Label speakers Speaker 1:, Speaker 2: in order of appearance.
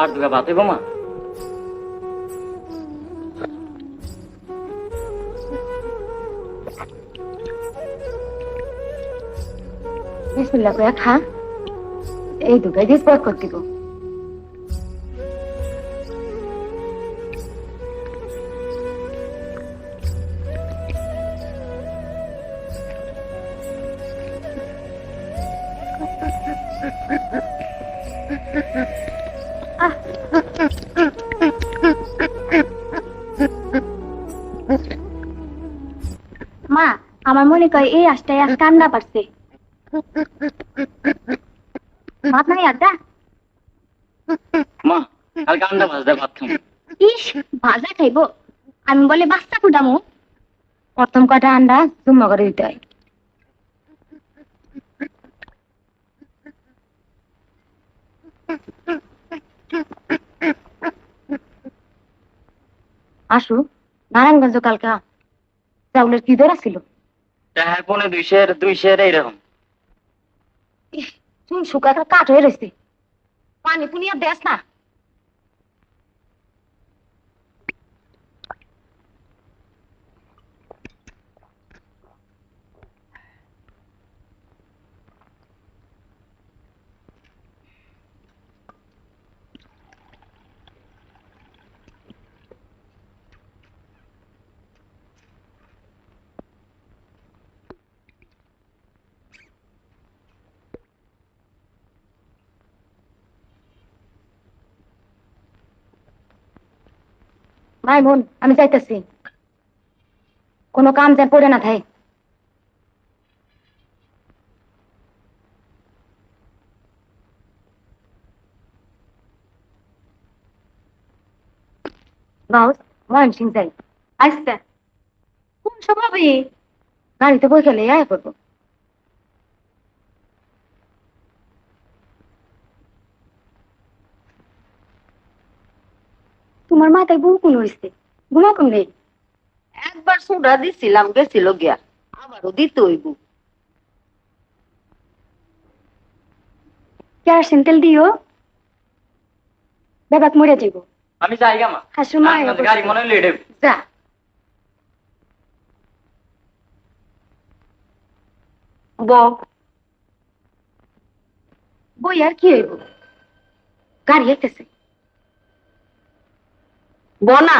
Speaker 1: আর দুগা ভাত হইব মা।
Speaker 2: বিসমিল্লাহ করে খা। এই দুটাই দিয়ে পর করতে গো। মা আমার মনে কয় এই আশটাই আজ কান্না পারছে। ভাত নাই আড্ডা
Speaker 1: মা ভাত খাব।
Speaker 2: ইস ভাজা খাইবো। আমি বলে বাচ্চা ফুটামো প্রথম কটা আন্ডা জুম্মা করে দিতে হয়। আসু নারায়ণগঞ্জ কালকা চাউলের কি দরা ছিল
Speaker 1: চার পনে দুইশের দুইশের এইরকম।
Speaker 2: তুমি শুকা কাঠ হয়ে রয়েছে। পানি পুনিয়া দেশ না। ভাই বোন আমি যাইতেছি। কোনো কাম যেন পড়ে না থাকে। বাউস ময়ন সিং যাই। আচ্ছা কোন স্বভাবে গাড়িতে বই খেলে আয় করব তোমার মাথায় বউ কোন হয়েছে ঘুমা কম নেই?
Speaker 3: একবার সোডা দিছিলাম গেছিল গিয়া। আবারও দিতে হইব।
Speaker 2: কেরোসিন তেল দিও? বেবাক মরে যাইব
Speaker 1: আমি যাই গা মা।
Speaker 2: হাসু মা
Speaker 1: গাড়ি মনে লেট।
Speaker 2: যা।
Speaker 3: ব।
Speaker 2: বই আর কি হইব? গাড়ি আইতেছে
Speaker 3: বনা